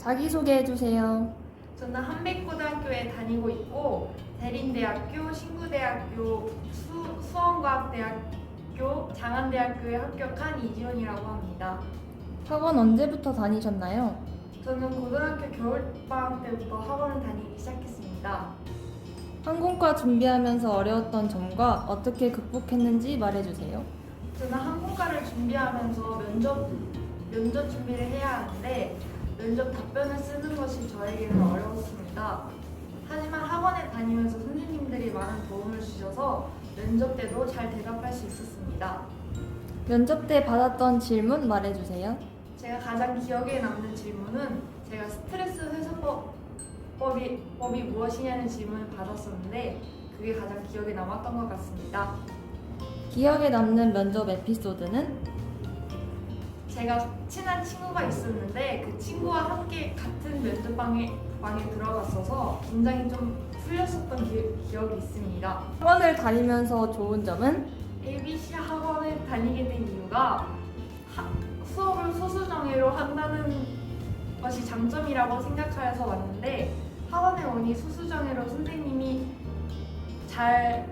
자기소개해 주세요. 저는 한백고등학교에 다니고 있고 대림대학교, 신구대학교, 수, 수원과학대학교, 장안대학교에 합격한 이지원이라고 합니다. 학원 언제부터 다니셨나요? 저는 고등학교 겨울방학 때부터 학원을 다니기 시작했습니다. 항공과 준비하면서 어려웠던 점과 어떻게 극복했는지 말해주세요. 저는 항공과를 준비하면서 면접, 면접 준비를 해야 하는데 면접 답변을 쓰는 것이 저에게는 어려웠습니다. 하지만 학원에 다니면서 선생님들이 많은 도움을 주셔서 면접 때도 잘 대답할 수 있었습니다. 면접 때 받았던 질문 말해주세요. 제가 가장 기억에 남는 질문은 제가 스트레스 해소법이 법이 무엇이냐는 질문을 받았었는데 그게 가장 기억에 남았던 것 같습니다. 기억에 남는 면접 에피소드는 제가 친한 친구가 있었는데 그 친구와 함께 같은 면접방에 방에 들어갔어서 긴장이 좀 풀렸었던 기, 기억이 있습니다. 학원을 다니면서 좋은 점은 ABC 학원을 다니게 된 이유가 하- 수업을 소수 정예로 한다는 것이 장점이라고 생각하여서 왔는데 학원에 오니 소수 정예로 선생님이 잘,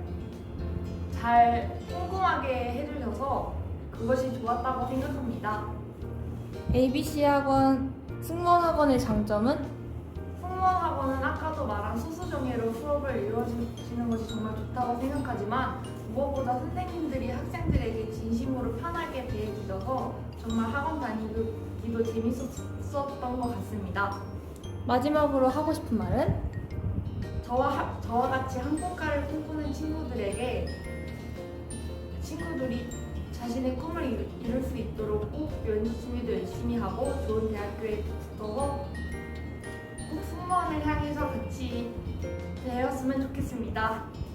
잘 꼼꼼하게 해주셔서 그것이 좋았다고 생각합니다. ABC 학원, 승무원 학원의 장점은 승무원 학원은 아까도 말한 소수정예로 수업을 이루어지는 것이 정말 좋다고 생각하지만 무엇보다 선생님들이 학생들에게 진심으로 편하게 대해 주셔서 정말 학원 다니기도 재밌었던 것 같습니다. 마지막으로 하고 싶은 말은 저와, 하- 저와 같이 항공과를 꿈꾸는 친구들에게 친구들이 자신의 꿈을 이룰 수 있도록 꼭 준비도 열심히 하고 좋은 대학교에 붙어서 꼭 승무원을 향해서 같이 되었으면 좋겠습니다.